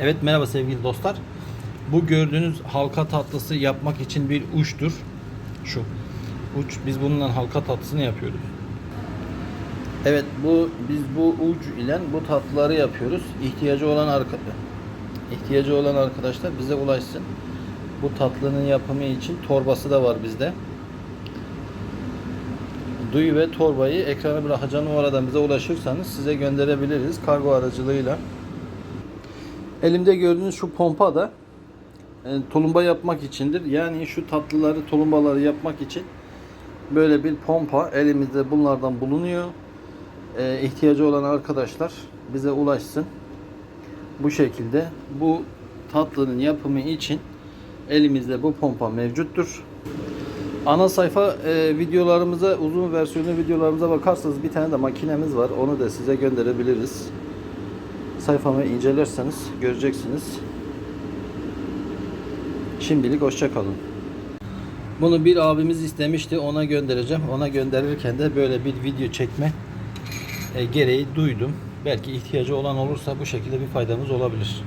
Evet merhaba sevgili dostlar. Bu gördüğünüz halka tatlısı yapmak için bir uçtur. Şu uç. Biz bununla halka tatlısını yapıyoruz. Evet bu biz bu uç ile bu tatlıları yapıyoruz. İhtiyacı olan arka ihtiyacı olan arkadaşlar bize ulaşsın. Bu tatlının yapımı için torbası da var bizde. Duyu ve torbayı ekrana bırakacağım numaradan bize ulaşırsanız size gönderebiliriz kargo aracılığıyla. Elimde gördüğünüz şu pompa da e, tulumba yapmak içindir. Yani şu tatlıları, tulumbaları yapmak için böyle bir pompa elimizde bunlardan bulunuyor. E, ihtiyacı olan arkadaşlar bize ulaşsın. Bu şekilde bu tatlının yapımı için elimizde bu pompa mevcuttur. Ana sayfa e, videolarımıza, uzun versiyonlu videolarımıza bakarsanız bir tane de makinemiz var. Onu da size gönderebiliriz. Sayfamı incelerseniz göreceksiniz. Şimdilik hoşça kalın. Bunu bir abimiz istemişti. Ona göndereceğim. Ona gönderirken de böyle bir video çekme e, gereği duydum. Belki ihtiyacı olan olursa bu şekilde bir faydamız olabilir.